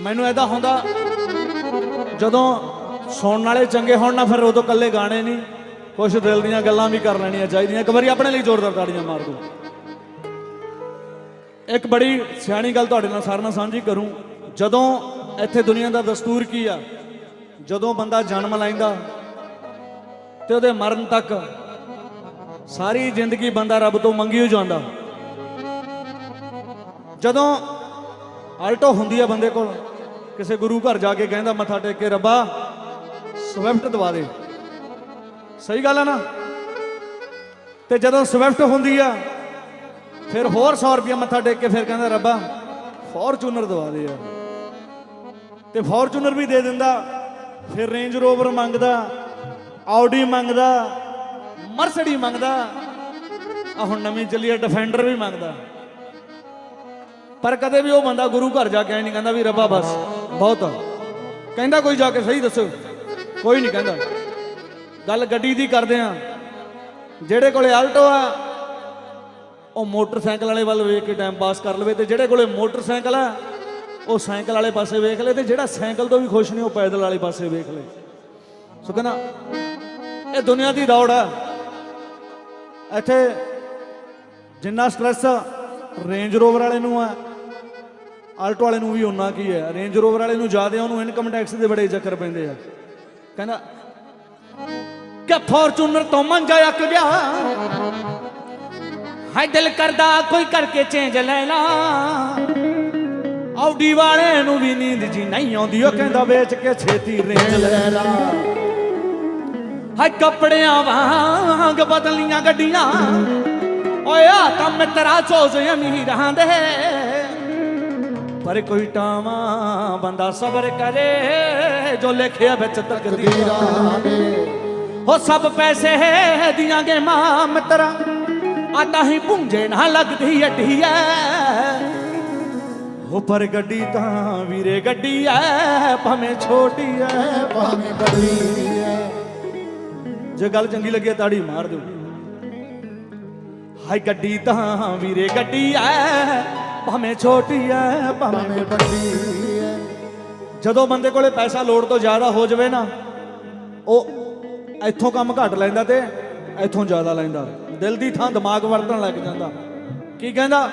ਮੈਨੂੰ ਐਦਾ ਹੁੰਦਾ, ਜਦੋਂ ਸੁਣਨ ਵਾਲੇ ਚੰਗੇ ਹੋਣ ਨਾ ਫਿਰ ਉਦੋਂ ਇਕੱਲੇ ਗਾਣੇ ਨਹੀਂ ਕੁਝ ਦਿਲ ਦੀਆਂ ਗੱਲਾਂ ਵੀ ਕਰ ਲੈਣੀਆਂ ਚਾਹੀਦੀਆਂ। ਇੱਕ ਵਾਰੀ ਆਪਣੇ ਲਈ ਜ਼ੋਰਦਾਰ ਤਾੜੀਆਂ ਮਾਰ ਦਿਓ ਇੱਕ ਬੜੀ ਸਿਆਣੀ ਗੱਲ ਤੁਹਾਡੇ ਨਾਲ ਸਾਰਿਆਂ ਨਾਲ ਸਾਂਝੀ ਕਰੂੰ। ਜਦੋਂ ਇੱਥੇ ਦੁਨੀਆ ਦਾ ਦਸਤੂਰ ਕੀ ਆ? ਜਦੋਂ ਬੰਦਾ ਜਨਮ ਲੈਂਦਾ ਤੇ ਉਹਦੇ ਮਰਨ ਤੱਕ ਸਾਰੀ ਜ਼ਿੰਦਗੀ ਬੰਦਾ ਰੱਬ ਤੋਂ ਮੰਗੀ ਹੋ ਜਾਂਦਾ। ਜਦੋਂ ਆਲਟੋ ਹੁੰਦੀ ਆ ਬੰਦੇ ਕੋਲ ਕਿਸੇ ਗੁਰੂ ਘਰ ਜਾ ਕੇ ਕਹਿੰਦਾ ਮੱਥਾ ਟੇਕ ਕੇ ਰੱਬਾ, ਸਵਿਫਟ ਦਵਾ ਦੇ। ਸਹੀ ਗੱਲ ਆ ਨਾ? ਤੇ ਜਦੋਂ ਸਵਿਫਟ ਹੁੰਦੀ ਆ, ਫਿਰ ਹੋਰ 100 ਰੁਪਏ ਮੱਥਾ ਟੇਕ ਕੇ ਫਿਰ ਕਹਿੰਦਾ ਰੱਬਾ, ਫੋਰਚੂਨਰ ਦਵਾ ਦੇ ਆ ਤੇ ਫੋਰਚੂਨਰ ਵੀ ਦੇ ਦਿੰਦਾ, ਫਿਰ ਰੇਂਜ ਰੋਵਰ ਮੰਗਦਾ ਆਡੀ ਮੰਗਦਾ ਮਰਸਡੀ ਮੰਗਦਾ ਆ ਹੁਣ ਨਵੀਂ ਚੱਲੀ ਆ, ਡਿਫੈਂਡਰ ਵੀ ਮੰਗਦਾ। ਪਰ ਕਦੇ ਵੀ ਉਹ ਬੰਦਾ ਗੁਰੂ ਘਰ ਜਾ ਕੇ ਐ ਨਹੀਂ, ਕਹਿੰਦਾ ਵੀ ਰੱਬਾ ਬਸ। ਬਹੁਤ। ਆ ਕਹਿੰਦਾ ਕੋਈ ਜਾ ਕੇ ਸਹੀ ਦੱਸੋ। ਕੋਈ ਨਹੀਂ ਕਹਿੰਦਾ। ਗੱਲ ਗੱਡੀ ਦੀ ਕਰਦੇ ਆ। ਜਿਹੜੇ ਕੋਲੇ ਆਲਟੋ ਆ, ਉਹ ਮੋਟਰਸਾਈਕਲ ਵਾਲੇ ਵੱਲ ਵੇਖ ਕੇ ਟਾਈਮ ਪਾਸ ਕਰ ਲਵੇ ਤੇ ਜਿਹੜੇ ਕੋਲੇ ਮੋਟਰਸਾਈਕਲ ਆ, ਉਹ ਸਾਈਕਲ ਵਾਲੇ ਪਾਸੇ ਵੇਖ ਲੈ ਤੇ ਜਿਹੜਾ ਸਾਈਕਲ ਤੋਂ ਵੀ ਖੁਸ਼ ਨਹੀਂ, ਉਹ ਪੈਦਲ ਵਾਲੇ ਪਾਸੇ ਵੇਖ ਲੈ। ਸੋ ਕਹਿੰਦਾ, ਇਹ ਦੁਨੀਆ ਦੀ ਦੌੜ ਆ। ਇੱਥੇ ਜਿੰਨਾ ਸਟ੍ਰੈਸ ਰੇਂਜ ਰੋਵਰ ਵਾਲੇ ਨੂੰ ਆ। ਆਲਟੋ ਵਾਲੇ ਨੂੰ ਵੀ ਉਨਾ ਕੀ ਹੈ ਰੇਂਜ ਰੋਵਰ ਵਾਲੇ ਨੂੰ ਜ਼ਿਆਦਾ ਉਹਨੂੰ ਇਨਕਮ ਟੈਕਸ ਦੇ ਬੜੇ ਚੱਕਰ ਪੈਂਦੇ ਆ। ਕਹਿੰਦਾ, ਕਿ ਫੋਰਚੂਨਰ ਤੋਂ ਮੰਗਾ ਅੱਕ ਗਿਆ ਹਾਏ ਦਿਲ ਕਰਦਾ ਕੋਈ ਕਰਕੇ ਚੇਂਜ ਲੈ ਲਾ। ਆਉਡੀ ਵਾਲੇ ਨੂੰ ਵੀ ਨੀਂਦ ਜੀ ਨਹੀਂ ਆਉਂਦੀ, ਉਹ ਕਹਿੰਦਾ ਵੇਚ ਕੇ ਛੇਤੀ ਰੇਂਜ ਲੈ ਲਾ। ਹਾਏ ਕੱਪੜਿਆਂ ਵਾਂਗ ਬਦਲੀਆਂ ਗੱਡੀਆਂ। ਓਏ ਆ ਤਾਂ ਮਿੱਤਰਾ ਚੋਜ਼ ਅਮੀਰਾਂ ਦੇ। ਪਰ ਕੋਈ ਟਾਵਾ, ਬੰਦਾ ਸਬਰ ਕਰੇ, ਜੋ ਲਿਖਿਆ ਵਿੱਚ ਤਕਦੀਰਾਂ ਦੇ ਹੋ ਸਭ ਪੈਸੇ ਦਿਆਂਗੇ ਮਾਂ ਮਿੱਤਰਾ ਆ ਤਾਂ ਹੀ ਪੁੰਜੇ ਨਾ ਲੱਗਦੀ ਅੱਡੀ ਐ। ਹੋ ਪਰ ਗੱਡੀ ਤਾਂ ਵੀਰੇ ਗੱਡੀ ਐ, ਭਾਵੇਂ ਛੋਟੀ ਐ, ਭਾਵੇਂ ਬੜੀ ਹੈ ਜੇ ਗੱਲ ਚੰਗੀ ਲੱਗੇ ਤਾੜੀ ਮਾਰ ਦਿਓ। ਹਾਏ, ਗੱਡੀ ਤਾਂ ਵੀਰੇ ਗੱਡੀ ਐ। ਭਾਵੇਂ ਛੋਟੀ ਐ ਭਾਵੇਂ ਵੱਡੀ ਹੈ ਜਦੋਂ ਬੰਦੇ ਕੋਲੇ ਪੈਸਾ ਲੋੜ ਤੋਂ ਜ਼ਿਆਦਾ ਹੋ ਜਾਵੇ ਨਾ ਉਹ ਇੱਥੋਂ ਕੰਮ ਘੱਟ ਲੈਂਦਾ ਤੇ ਇੱਥੋਂ ਜ਼ਿਆਦਾ ਲੈਂਦਾ। ਦਿਲ ਦੀ ਥਾਂ ਦਿਮਾਗ ਵਰਤਣ ਲੱਗ ਜਾਂਦਾ। ਕੀ ਕਹਿੰਦਾ?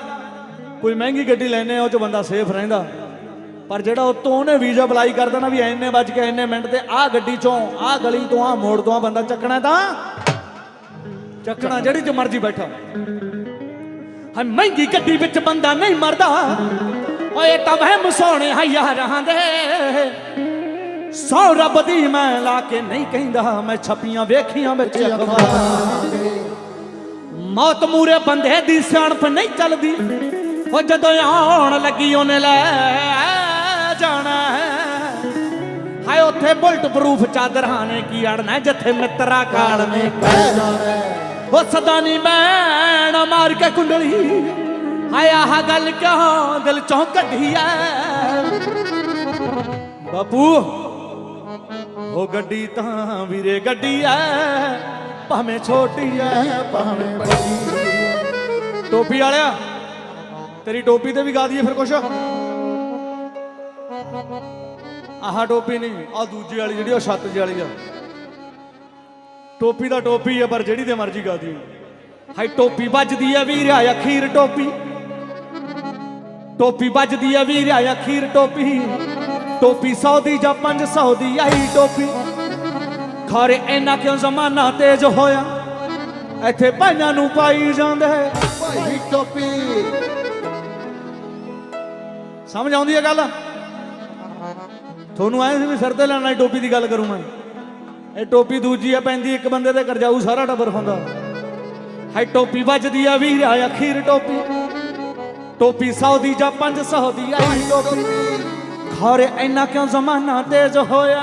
ਕੋਈ ਮਹਿੰਗੀ ਗੱਡੀ ਲੈਨੇ ਉਹ ਚ ਬੰਦਾ ਸੇਫ ਰਹਿੰਦਾ। ਪਰ ਜਿਹੜਾ ਉਤੋਂ ਉਹਨੇ ਵੀਜ਼ਾ ਅਪਲਾਈ ਕਰਦਾ ਨਾ ਵੀ ਐਨੇ ਵੱਜ ਕੇ ਐਨੇ ਮਿੰਟ ਤੇ ਆਹ ਗੱਡੀ ਚੋਂ ਆਹ ਗਲੀ ਤੋਂ ਆਹ ਮੋੜ ਤੋਂ ਆ ਬੰਦਾ ਚੱਕਣਾ ਤਾਂ ਚੱਕਣਾ। ਜਿਹੜੀ ਚ ਮਰਜ਼ੀ ਬੈਠਾ। ਹਾਂ ਮਹਿੰਗੀ ਗੱਡੀ ਵਿੱਚ ਬੰਦਾ ਨਹੀਂ ਮਰਦਾ। ਓਏ ਤਾਂ ਵਹਿਮ ਸੋਹਣੇ ਹਾਂ ਯਾਰਾਂ ਦੇ। ਸੌ ਰੱਬ ਦੀ ਮੈਂ ਲਾ ਕੇ ਨਹੀਂ ਕਹਿੰਦਾ ਮੈਂ ਛਪੀਆਂ ਵੇਖੀਆਂ ਵਿੱਚ ਅਖਬਾਰਾਂ ਦੇ ਮੌਤ ਮੂਰੇ ਬੰਦੇ ਦੀ ਸਿਆਣਪ ਨਹੀਂ ਚੱਲਦੀ। ਉਹ ਜਦੋਂ ਆਉਣ ਲੱਗੀ ਉਹਨੇ ਲੈ ਜਾਣਾ ਹਾਏ ਉੱਥੇ ਬੁਲਟ ਪ੍ਰੂਫ ਚਾਦਰਾਂ ਨੇ ਕੀ ਅੜਨਾ ਜਿੱਥੇ ਮਿੱਤਰਾ ਕਾਲ ਨੇ ਪੈ ਜਾਣਾ ਉਹ ਸਦਾ ਨਹੀਂ ਮੈਂ ਨਾ ਮਾਰ ਕੇ ਕੁੰਡਲੀ। ਹਾਏ, ਆਹ ਗੱਲ ਕਿਉਂ, ਦਿਲ ਚੋਂ ਕੱਢੀ ਐ? ਬਾਪੂ, ਉਹ ਗੱਡੀ ਤਾਂ ਵੀਰੇ ਗੱਡੀ ਐ। ਭਾਵੇਂ ਛੋਟੀ ਐ ਹੈ ਭਾਵੇਂ ਵੱਡੀ ਹੈ ਟੋਪੀ ਵਾਲਿਆ, ਤੇਰੀ ਟੋਪੀ ਤੇ ਵੀ ਗਾ ਦਈਏ ਫਿਰ ਕੁਛ। ਆਹ ਟੋਪੀ ਨਹੀਂ ਆ ਦੂਜੀ ਵਾਲੀ ਜਿਹੜੀ ਉਹ ਛੱਤ ਜੀ ਵਾਲੀ ਆ। ਟੋਪੀ ਦਾ ਟੋਪੀ ਆ, ਪਰ ਜਿਹੜੀ ਤੇ ਮਰਜ਼ੀ ਗਾ ਦਈਏ ਹਾਈ ਟੋਪੀ ਵੱਜਦੀ ਆ ਵੀਰਿਆ ਅਖੀਰ ਟੋਪੀ। ਟੋਪੀ ਵੱਜਦੀ ਆ ਵੀਰਿਆ ਅਖੀਰ ਟੋਪੀ। ਟੋਪੀ 100 ਦੀ ਜਾਂ 500 ਦੀ ਆਈ ਟੋਪੀ। ਖਾਰੇ ਇੰਨਾ ਕਿਉਂ ਜ਼ਮਾਨਾ ਤੇਜ਼ ਹੋਇਆ? ਇੱਥੇ ਭਾਈਆਂ ਨੂੰ ਪਾਈ ਜਾਂਦੇ ਭਾਈ ਟੋਪੀ। ਸਮਝ ਆਉਂਦੀ ਹੈ ਗੱਲ? ਤੁਹਾਨੂੰ ਐਂ ਵੀ ਸਿਰ ਤੇ ਲੈਣ ਵਾਲੀ ਟੋਪੀ ਦੀ ਗੱਲ ਕਰੂੰ ਮੈਂ? ਇਹ ਟੋਪੀ ਦੂਜੀ ਆ ਪੈਂਦੀ ਇੱਕ ਬੰਦੇ ਤੇ ਕਰਜਾਊ ਸਾਰਾ ਟੱਬਰ ਹੁੰਦਾ ਹਾਈ ਟੋਪੀ ਵੱਜਦੀ ਆ ਵੀਰ ਆ ਅਖੀਰ ਟੋਪੀ। ਟੋਪੀ 100 ਦੀ ਜਾਂ 500 ਦੀ ਆਈ ਟੋਪੀ। ਖਰੇ ਇੰਨਾ ਕਿਉਂ ਜ਼ਮਾਨਾ ਤੇਜ਼ ਹੋਇਆ?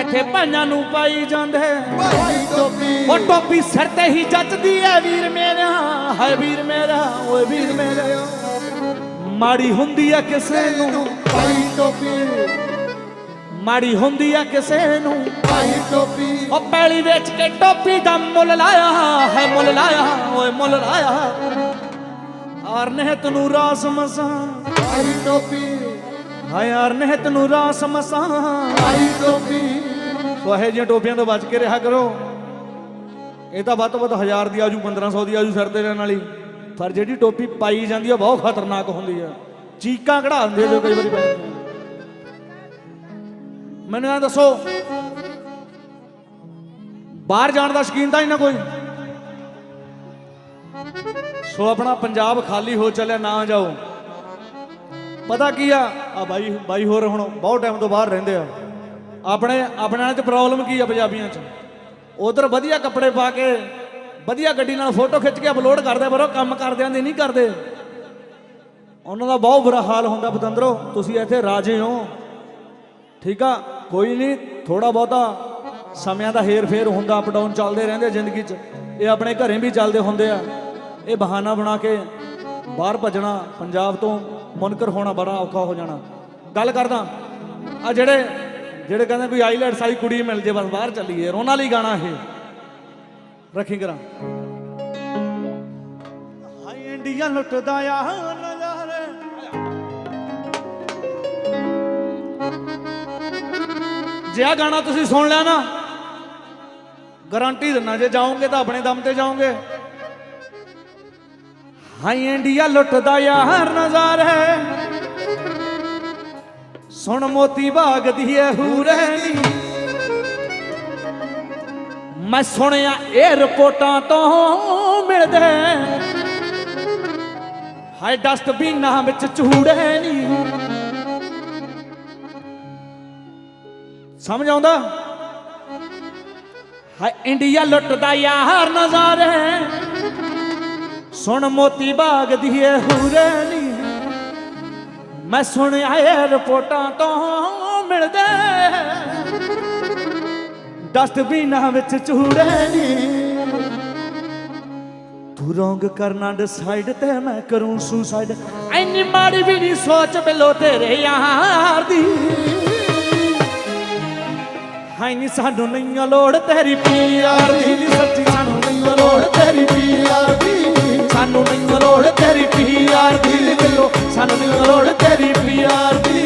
ਇੱਥੇ ਭਾਈਆਂ ਨੂੰ ਪਾਈ ਜਾਂਦੇ। ਉਹ ਟੋਪੀ ਸਿਰ ਤੇ ਹੀ ਜੱਜਦੀ ਐ ਵੀਰ ਮੇਰਾ। ਹਾਏ ਵੀਰ ਮੇਰਾ ਓਏ ਵੀਰ ਮੇਰਾ। ਮਾੜੀ ਹੁੰਦੀ ਐ ਕਿਸੇ ਨੂੰ। ਭਾਈ ਟੋਪੀ। ਮਾੜੀ ਹੁੰਦੀ ਐ ਕਿਸੇ ਨੂੰ। ਭਾਈ ਟੋਪੀ। ਉਹ ਪੈਲੀ ਵੇਚ ਕੇ ਟੋਪੀ ਦਾ ਮੁੱਲ ਲਾਇਆ ਹੈ ਮੁੱਲ ਲਾਇਆ ਓਏ ਮੁੱਲ ਲਾਇਆ। ਆਰ ਨੇ ਤੈਨੂੰ ਰਾਸ ਮਸਾਂ। ਭਾਈ ਟੋਪੀ। ਹਾਏ ਯਾਰ ਨਿਹਤ ਨੂੰ ਰਾਸ ਮਸਾਂ। ਭਾਈ ਟੋਪੀ। ਸੋ ਇਹੋ ਜਿਹੀਆਂ ਟੋਪੀਆਂ ਤੋਂ ਬਚ ਕੇ ਰਿਹਾ ਕਰੋ। ਇਹ ਤਾਂ ਵੱਧ ਤੋਂ ਵੱਧ 1000 ਦੀ ਆਜੂ 1500 ਦੀ ਆਜੂ ਸਿਰ ਤੇ ਰਹਿਣ ਵਾਲੀ। ਪਰ ਜਿਹੜੀ ਟੋਪੀ ਪਾਈ ਜਾਂਦੀ ਆ ਬਹੁਤ ਖਤਰਨਾਕ ਹੁੰਦੀ ਆ। ਚੀਕਾਂ ਕਢਾ ਦਿੰਦੇ ਜੋ ਕਈ ਵਾਰੀ ਪੈ ਮੈਨੂੰ ਇਹ ਦੱਸੋ, ਬਾਹਰ ਜਾਣ ਦਾ ਸ਼ਕੀਨ ਤਾਂ ਹੀ ਨਾ ਕੋਈ? ਸੋ ਆਪਣਾ ਪੰਜਾਬ ਖਾਲੀ ਹੋ ਚੱਲਿਆ, ਨਾ ਜਾਓ। ਪਤਾ ਕੀ ਆ? ਆ ਬਾਈ ਬਾਈ ਹੋਰ ਹੁਣ ਬਹੁਤ ਟਾਈਮ ਤੋਂ ਬਾਹਰ ਰਹਿੰਦੇ ਆ। ਆਪਣੇ ਆਪਣਿਆਂ 'ਚ ਪ੍ਰੋਬਲਮ ਕੀ ਆ ਪੰਜਾਬੀਆਂ 'ਚ? ਉਧਰ ਵਧੀਆ ਕੱਪੜੇ ਪਾ ਕੇ, ਵਧੀਆ ਗੱਡੀ ਨਾਲ ਫੋਟੋ ਖਿੱਚ ਕੇ ਅਪਲੋਡ ਕਰਦੇ ਪਰ ਉਹ ਕੰਮ ਕਰਦਿਆਂ ਦੇ ਨਹੀਂ ਕਰਦੇ। ਉਹਨਾਂ ਦਾ ਬਹੁਤ ਬੁਰਾ ਹਾਲ ਹੁੰਦਾ, ਪਤੰਦਰੋ, ਤੁਸੀਂ ਇੱਥੇ ਰਾਜੇ ਹੋ। ਠੀਕ ਆ, ਕੋਈ ਨਹੀਂ ਥੋੜਾ ਬਹੁਤਾ ਸਮਿਆਂ ਦਾ ਹੇਰ ਫੇਰ ਹੁੰਦਾ ਅਪ ਡਾਊਨ ਚੱਲਦੇ ਰਹਿੰਦੇ ਜ਼ਿੰਦਗੀ 'ਚ। ਇਹ ਆਪਣੇ ਘਰੇ ਵੀ ਚੱਲਦੇ ਹੁੰਦੇ ਆ। ਇਹ ਬਹਾਨਾ ਬਣਾ ਕੇ ਬਾਹਰ ਭੱਜਣਾ, ਪੰਜਾਬ ਤੋਂ ਮੁਨਕਰ ਹੋਣਾ ਬੜਾ ਔਖਾ ਹੋ ਜਾਣਾ। ਗੱਲ ਕਰਦਾ ਆ ਜਿਹੜੇ ਜਿਹੜੇ ਕਹਿੰਦੇ ਕੋਈ ਆਈਲੈਟਸ ਆਈ ਕੁੜੀ ਮਿਲ ਜੇ, ਬਸ ਬਾਹਰ ਚੱਲੀਏ ਉਹਨਾਂ ਲਈ ਗਾਣਾ ਇਹ। ਰੱਖੀ ਕਰਾਂ। ਹਾਈ ਇੰਡੀਆ ਲੁੱਟਦਾ ਆ ਜੇ ਆ ਗਾਣਾ ਤੁਸੀਂ ਸੁਣ ਲਿਆ ਨਾ ਗਾਰੰਟੀ ਦਿੰਨਾ ਜੇ ਜਾਓਗੇ ਤਾਂ ਆਪਣੇ ਦਮ ਤੇ ਜਾਓਗੇ। ਹਾਈ ਇੰਡੀਆ ਲੁੱਟਦਾ ਯਾਰ ਨਜ਼ਾਰੇ ਸੁਣ ਮੋਤੀ ਬਾਗ ਦੀ ਏ ਹੂਰੇ ਮੈਂ ਸੁਣਿਆ 에ਅਰਪੋਰਟਾਂ ਤੋਂ ਮਿਲਦੇ ਹਾਈ ਡਸਟਬਿਨਾਂ ਵਿੱਚ ਚੂੜੇ ਨਹੀਂ ਸਮਝ ਆਉਂਦਾ? ਹਾਈ ਇੰਡੀਆ ਲੁੱਟਦਾ ਯਾਰ ਨਜ਼ਾਰੇ। ਸੁਣ ਮੋਤੀ ਬਾਗ ਦੀ ਏ ਹੂਰੇ ਨੀ ਮੈਂ ਸੁਣਿਆ ਏ ਰਿਪੋਰਟਾਂ ਤੋਂ ਮਿਲਦੇ। ਡਸਟਬਿਨਾਂ ਵਿੱਚ ਚੂੜੇ ਨੀ ਤੂੰ ਰੋਂਗ ਕਰਨਾ ਡਿਸਾਈਡ ਤੇ ਮੈਂ ਕਰੂੰ ਸੁਸਾਈਡ ਐਨੀ ਮਾੜੀ ਵੀ ਨਹੀਂ ਸੋਚ ਬਿਲੋ ਤੇਰੇ ਯਾਰ ਦੀ। ਹਾਈ ਨੀ ਸਾਨੂੰ ਨਹੀਂ ਲੋੜ, ਤੇਰੀ ਪੀਆਰ ਦੀ ਨੀ ਸੱਚੀ ਸਾਨੂੰ ਨਹੀਂ ਲੋੜ, ਤੇਰੀ ਪੀਆਰ ਦੀ ਸਾਨੂੰ ਨਹੀਂ ਲੋੜ, ਤੇਰੀ ਪੀਆਰ ਦੀ ਲੋ ਸਾਨੂੰ ਨਹੀਂ ਲੋੜ, ਤੇਰੀ ਪੀਆਰ ਦੀ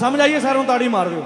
ਸਮਝ ਆਈਏ ਸਰ ਨੂੰ ਤਾੜੀ ਮਾਰ ਦਿਓ।